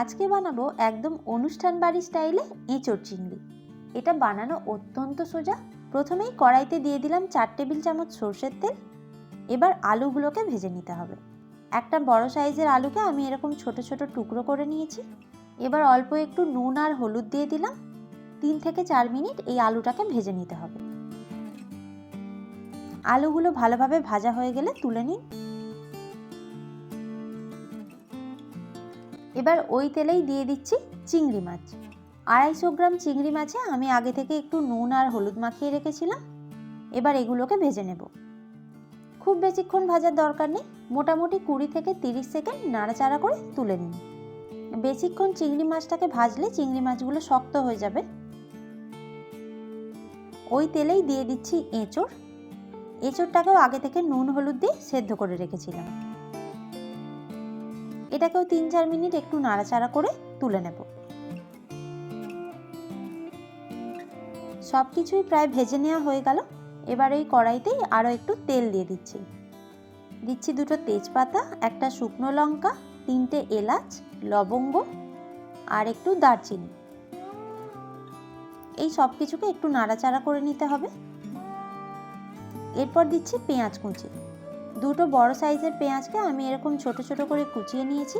আজকে বানাবো একদম অনুষ্ঠান বাড়ি স্টাইলে এঁচোড় চিংড়ি। এটা বানানো অত্যন্ত সোজা। প্রথমেই কড়াইতে দিয়ে দিলাম চার টেবিল চামচ সর্ষের তেল। এবার আলুগুলোকে ভেজে নিতে হবে। একটা বড় সাইজের আলুকে আমি এরকম ছোট ছোট টুকরো করে নিয়েছি। এবার অল্প একটু নুন আর হলুদ দিয়ে দিলাম। তিন থেকে চার মিনিট এই আলুটাকে ভেজে নিতে হবে। আলুগুলো ভালোভাবে ভাজা হয়ে গেলে তুলে নিন। এবার ওই তেলেই দিয়ে দিচ্ছি চিংড়ি মাছ। আড়াইশো গ্রাম চিংড়ি মাছে আমি আগে থেকে একটু নুন আর হলুদ মাখিয়ে রেখেছিলাম। এবার এগুলোকে ভেজে নেব। খুব বেশিক্ষণ ভাজার দরকার নেই। মোটামুটি কুড়ি থেকে তিরিশ সেকেন্ড নাড়াচাড়া করে তুলে নিন। বেশিক্ষণ চিংড়ি মাছটাকে ভাজলে চিংড়ি মাছগুলো শক্ত হয়ে যাবে। ওই তেলেই দিয়ে দিচ্ছি এঁচড়। এঁচড়টাকেও আগে থেকে নুন হলুদ দিয়ে সেদ্ধ করে রেখেছিলাম। এটাকেও তিন চার মিনিট একটু নাড়াচাড়া করে তুলে নেব। সব কিছুই প্রায় ভেজে নেওয়া হয়ে গেল। এবার এই কড়াইতেই আরও একটু তেল দিয়ে দিচ্ছি। দিচ্ছি দুটো তেজপাতা, একটা শুকনো লঙ্কা, তিনটে এলাচ, লবঙ্গ আর একটু দারচিনি। এই সব কিছুকে একটু নাড়াচাড়া করে নিতে হবে। এরপর দিচ্ছি পেঁয়াজ কুচি। দুটো বড় সাইজের পেঁয়াজকে আমি এরকম ছোট ছোট করে কুচিয়ে নিয়েছি।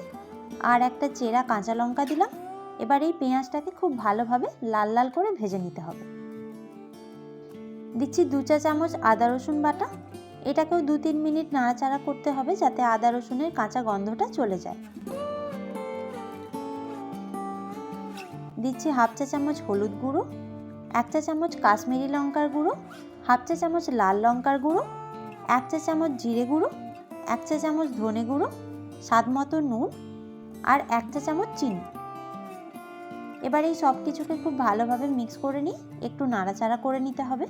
আর একটা চেরা কাঁচা লঙ্কা দিলাম। এবার এই পেঁয়াজটাকে খুব ভালোভাবে লাল লাল করে ভেজে নিতে হবে। দিচ্ছি দু চা চামচ আদা রসুন বাটা। এটাকেও দু তিন মিনিট নাড়াচাড়া করতে হবে যাতে আদা রসুনের কাঁচা গন্ধটা চলে যায়। দিচ্ছি হাফ চা চামচ হলুদ গুঁড়ো, এক চা চামচ কাশ্মীরি লঙ্কার গুঁড়ো, হাফ চা চামচ লাল লঙ্কার গুঁড়ো এক চা চামচ জিরে গুঁড়ো, এক চা চামচ ধনে গুঁড়ো, স্বাদ মতো নুন আর এক চা চামচ চিনি। এবার এই সব কিছুকে খুব ভালোভাবে মিক্স করে নিই একটু নাড়াচাড়া করে নিতে হবে।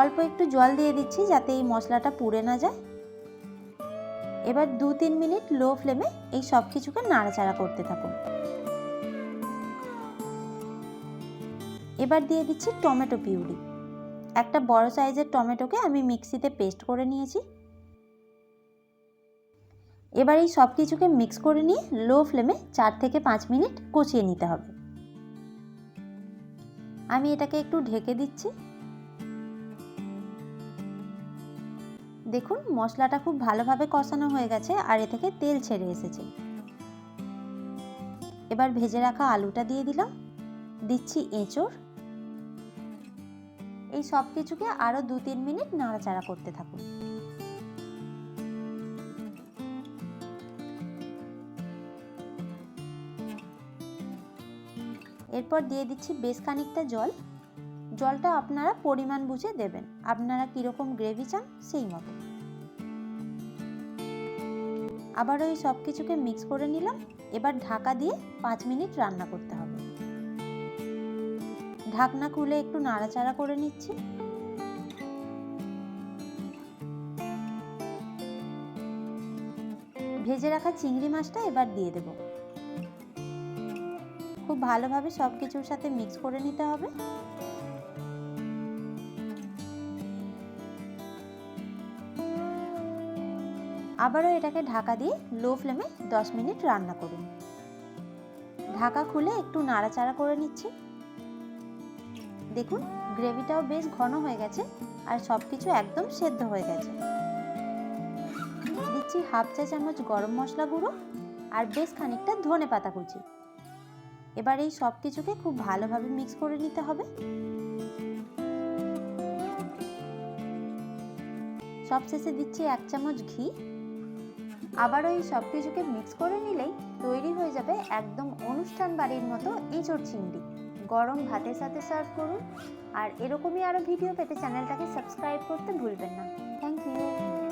অল্প একটু জল দিয়ে দিচ্ছি যাতে এই মশলাটা পুড়ে না যায়। এবার দু তিন মিনিট লো ফ্লেমে এই সব কিছুকে নাড়াচাড়া করতে থাকুন। এবার দিয়ে দিচ্ছি টমেটো পিউরি। একটা বড় সাইজের টমেটোকে আমি মিক্সিতে পেস্ট করে নিয়েছি। এবার এই সব কিছুকে মিক্স করে নিয়ে লো ফ্লেমে চার থেকে পাঁচ মিনিট কষিয়ে নিতে হবে। আমি এটাকে একটু ঢেকে দিচ্ছি। দেখুন, মশলাটা খুব ভালোভাবে কষানো হয়ে গেছে আর এ থেকে তেল ছেড়ে এসেছে। এবার ভেজে রাখা আলুটা দিয়ে দিলাম। দিচ্ছি এঁচড়। সব কিছুকে আরও দু তিন মিনিট নাড়াচাড়া করতে থাকুন। এরপর দিয়ে দিচ্ছি বেশ খানিকটা জল। জলটা আপনারা পরিমাণ বুঝে দেবেন। আপনারা কীরকম গ্রেভি চান সেই মতো। আবার ওই সব কিছুকে মিক্স করে নিলাম। এবার ঢাকা দিয়ে পাঁচ মিনিট রান্না করতে হবে। ঢাকনা খুলে একটু নাড়াচাড়া করে নিচ্ছি। ভেজে রাখা চিংড়ি মাছটা এবার দিয়ে দেব। খুব ভালোভাবে সব কিছুর সাথে মিক্স করে নিতে হবে। আবারও এটাকে ঢাকা দিয়ে লো ফ্লেমে দশ মিনিট রান্না করুন। ঢাকা খুলে একটু নাড়াচাড়া করে নিচ্ছি। দেখুন, গ্রেভিটাও বেশ ঘন হয়ে গেছে আর সব কিছু একদম সেদ্ধ হয়ে গেছে। দিচ্ছি হাফ চা চামচ গরম মশলা গুঁড়ো আর বেশ খানিকটা ধনে পাতা কুচি। এবার এই সব কিছুকে খুব ভালোভাবে মিক্স করে নিতে হবে। সবশেষে দিচ্ছি এক চামচ ঘি। আবারও এই সব কিছুকে মিক্স করে নিলেই তৈরি হয়ে যাবে একদম অনুষ্ঠান বাড়ির মতো এঁচড় চিংড়ি। গরম ভাতের সাথে সার্ভ করুন। আর এরকমই আরও ভিডিও পেতে চ্যানেলটাকে সাবস্ক্রাইব করতে ভুলবেন না। Thank you